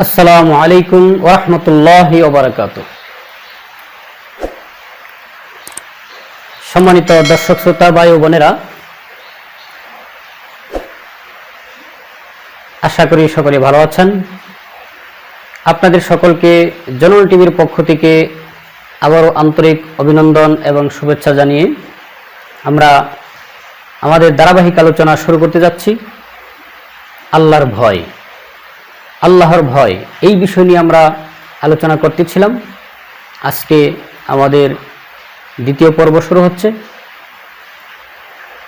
আসসালামু আলাইকুম ওরহমতুল্লাহ ওবরাকাত সম্মানিত দর্শক, শ্রোতা, ভাই ও বোনেরা, আশা করি সকলে ভালো আছেন। আপনাদের সকলকে জনল টিভির পক্ষ থেকে আবারও আন্তরিক অভিনন্দন এবং শুভেচ্ছা জানিয়ে আমরা আমাদের ধারাবাহিক আলোচনা শুরু করতে যাচ্ছি। আল্লাহর ভয়। আল্লাহর ভয়, এই বিষয় নিয়ে আমরা আলোচনা করতেছিলাম। আজকে আমাদের দ্বিতীয় পর্ব শুরু হচ্ছে।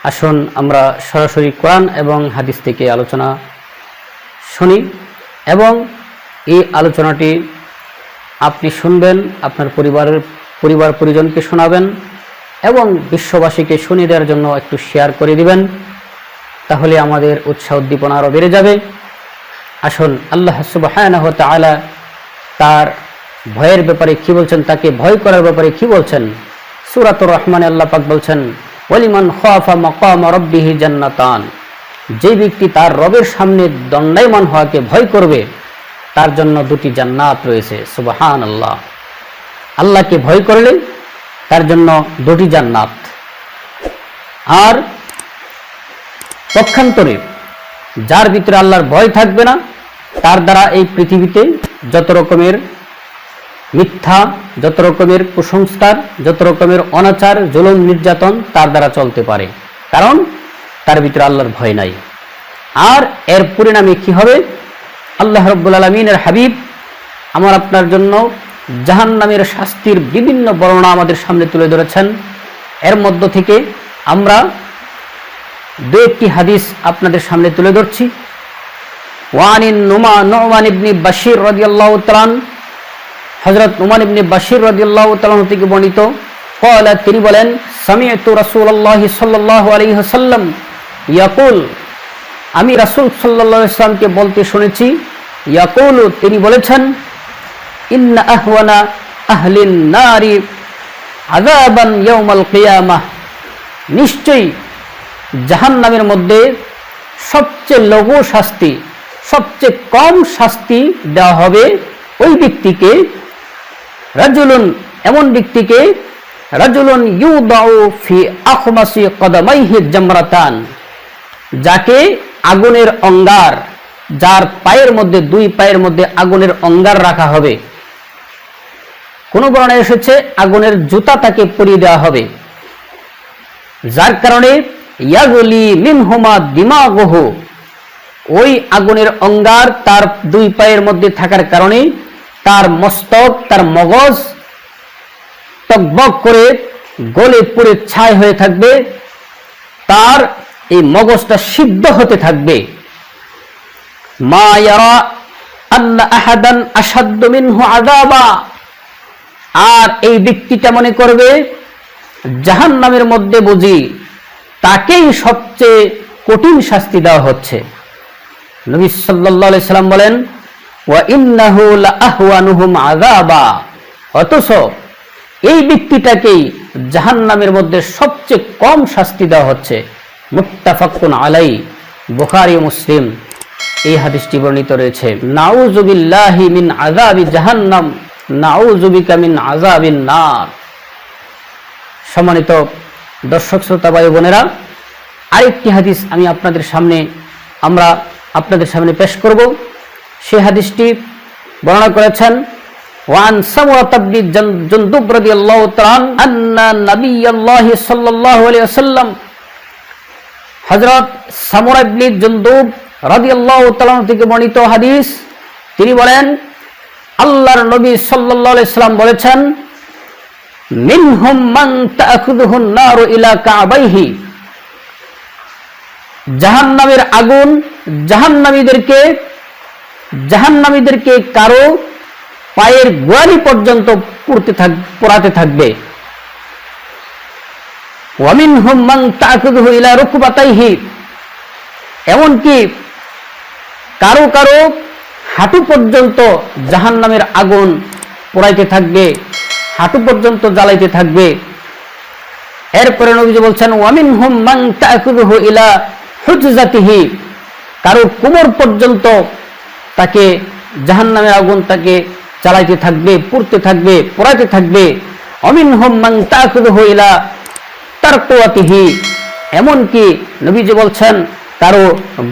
আসুন আমরা সরাসরি কোরআন এবং হাদিস থেকে আলোচনা শুনি এবং এই আলোচনাটি আপনি শুনবেন, আপনার পরিবারের পরিবার পরিজনকে শোনাবেন এবং বিশ্ববাসীকে শুনিয়ে দেওয়ার জন্য একটু শেয়ার করে দিবেন। তাহলে আমাদের উৎসাহ উদ্দীপনা আরও বেড়ে যাবে। আসুন আল্লাহ তালা তার ভয়ের ব্যাপারে কি বলছেন, তাকে ভয় করার ব্যাপারে কি বলছেন? সুরাতুর রহমান আল্লাহ পাক বলছেন ওলিমান খাফা মকাম রব্বিহি জান্নাতান। যে ব্যক্তি তার রবের সামনে দণ্ডায়মান হওয়াকে ভয় করবে, তার জন্য দুটি জান্নাত রয়েছে সুবাহান আল্লাহ আল্লাহকে ভয় করলে তার জন্য দুটি জান্নাত। আর পক্ষান্তরে যার ভিতরে আল্লাহর ভয় থাকবে না, তার দ্বারা এই পৃথিবীতে যত রকমের মিথ্যা, যত রকমের কুসংস্কার, যত রকমের অনাচার, জুলুম, নির্যাতন তার দ্বারা চলতে পারে। কারণ তার ভিতরে আল্লাহর ভয় নাই। আর এর পরিণামে কি হবে? আল্লাহ রব্বুল আলমিনের হাবিব আমার আপনার জন্য জাহান নামের শাস্তির বিভিন্ন বর্ণনা আমাদের সামনে তুলে ধরেছেন। এর মধ্য থেকে আমরা দু একটি হাদিস আপনাদের সামনে তুলে ধরছি। ওয়ানিন নুমা, নোমান ইবনি বাশির রদিয়াল্লাহ তালান হজরত নুমান ইবনি বাশির রদিয়াল্লাহ তালান থেকে বর্ণিত। কলা তিনি বলেন সামিয়তু রাসুল্লাহ সাল্লাহ আলী ইয়াকুল। আমি রাসুল সাল্লাহ ইসলামকে বলতে শুনেছি, ইয়াকুল, তিনি বলেছেন, ইন্না আহওয়ানা আহলিন নারি আদাবান ইয়াউমাল কিয়ামাহ নিশ্চয়ই জাহান নামের মধ্যে সবচেয়ে লঘু শাস্তি, সবচেয়ে কম শাস্তি দেওয়া হবে ওই ব্যক্তিকে। রাজুলুন, এমন ব্যক্তিকে, রাজুলুন ইউ দাউ ফি আখমাসি কদমাইহি জামরাতান, যাকে আগুনের অঙ্গার, যার পায়ের মধ্যে, দুই পায়ের মধ্যে আগুনের অঙ্গার রাখা হবে। কোন বর্ণে এসেছে, আগুনের জুতা তাকে পরিয়ে দেওয়া হবে। যার কারণে ইয়াগলি মিনহুমা দিমাগহ। ওই আগুনের অঙ্গার তার দুই পায়ের মধ্যে থাকার কারণে তার মস্তক, তার মগজ টকবক করে গলে পুড়ে ছাই হয়ে থাকবে। তার এই মগজটা সিদ্ধ হতে থাকবে। মা ইয়ারা আহাদান আসাদ্দ মিনহু আযাবা। আর এই ব্যক্তিটা মনে করবে জাহান নামের মধ্যে বুঝি তাকেই সবচেয়ে কঠিন শাস্তি দেওয়া হচ্ছে। নবী আলাইহি সাল্লাম বলেন আযাবা। অথচ এই ব্যক্তিটাকেই জাহান্নামের মধ্যে সবচেয়ে কম শাস্তি দেওয়া হচ্ছে। মুত্তাফাকুন আলাই বুখারী মুসলিম। এই হাদিসটি বর্ণিত রয়েছে নাউজুবিল্লাহি মিন আযাবি জাহান্নাম নাউজুবিকা মিন আযাবিন নার। সম্মানিত দর্শক, শ্রোতা বায়ু বোনেরা, আরেকটি হাদিস আমি আপনাদের সামনে, আমরা আপনাদের সামনে পেশ করব। সেই হাদিসটি বর্ণনা করেছেন, ওয়ান সামুরাত বনি জুনদুব রাদিয়াল্লাহু তাআলা আন্না নবিয়াল্লাহি সাল্লাল্লাহু আলাইহি ওয়াসাল্লাম, হযরত সামুরা ইবনে জুনদুব রাদিয়াল্লাহু তাআলা থেকে বর্ণিত হাদিস। তিনি বলেন, আল্লাহর নবী সাল্লাল্লাহু আলাইহি বলেছেন মিনহুম মান তাখুযুহুন নারু ইলা কাবাইহি। জাহান্নামের আগুন জাহান্নামীদেরকে জাহান্নামীদেরকে কারও পায়ের গোয়ালি পর্যন্ত পুড়তে থাক, পোড়াতে থাকবে। ওয়ামিন হুম মান তাকুদহু ইলা রুকবাতাইহি। এমনকি কারও কারও হাঁটু পর্যন্ত জাহান্নামের আগুন পোড়াইতে থাকবে। হাঁটু পর্যন্ত জ্বালাইতে থাকবে। এরপরে নবীজি বলছেন ওয়ামিন হুম মান তাকুদহু ইলা হুজজাতিহি। কারও কোমর পর্যন্ত তাকে জাহান্নামের আগুন তাকে চালাইতে থাকবে, পুড়তে থাকবে, পোড়াইতে থাকবে। অমিন হোম মাং তাকুদহু ইলা তারকুয়াতিহি। এমনকি নবীজি বলছেন, কারও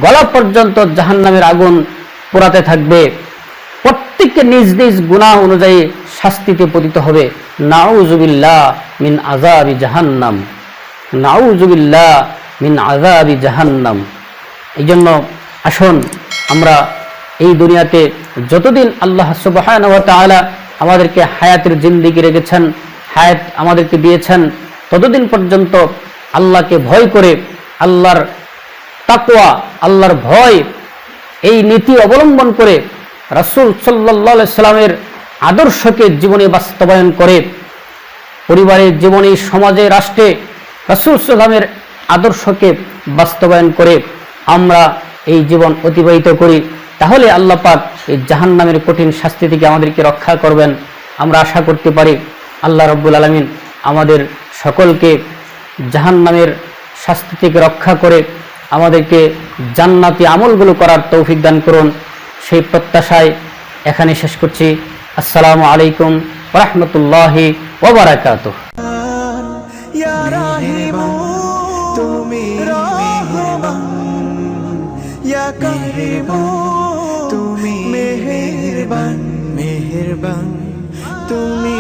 গলা পর্যন্ত জাহান্নামের আগুন পোড়াতে থাকবে। প্রত্যেককে নিজ নিজ গুণা অনুযায়ী শাস্তিতে পতিত হবে। নাউজুবিল্লাহ মিন আজাবি জাহান্নাম। নাউজুবিল্লাহ মিন আজাবি জাহান্নাম। এই জন্য আসুন আমরা এই দুনিয়াতে যতদিন আল্লাহ তাআলা আমাদেরকে হায়াতের জিন্দিগি রেখেছেন, হায়াত আমাদেরকে দিয়েছেন, ততদিন পর্যন্ত আল্লাহকে ভয় করে, আল্লাহর তাকওয়া, আল্লাহর ভয়, এই নীতি অবলম্বন করে রাসূল সাল্লাল্লাহু সাল্লামের আদর্শকে জীবনে বাস্তবায়ন করে। পরিবারের জীবনে, সমাজে, রাষ্ট্রে রাসূল সাল্লামের আদর্শকে বাস্তবায়ন করে আমরা এই জীবন অতিবাহিত করি। তাহলে আল্লাহ পাক এই জাহান্নামের কঠিন শাস্তি থেকে আমাদেরকে রক্ষা করবেন। আমরা আশা করতে পারি আল্লাহ রব্বুল আলমিন আমাদের সকলকে জাহান্নামের শাস্তি থেকে রক্ষা করে আমাদেরকে জান্নাতি আমলগুলো করার তৌফিক দান করুন। সেই প্রত্যাশায় এখানে শেষ করছি। আসসালামু আলাইকুম রহমতুল্লাহি ওবরাকাত তুমি তুমি মেহেরবান। মেহেরবান তুমি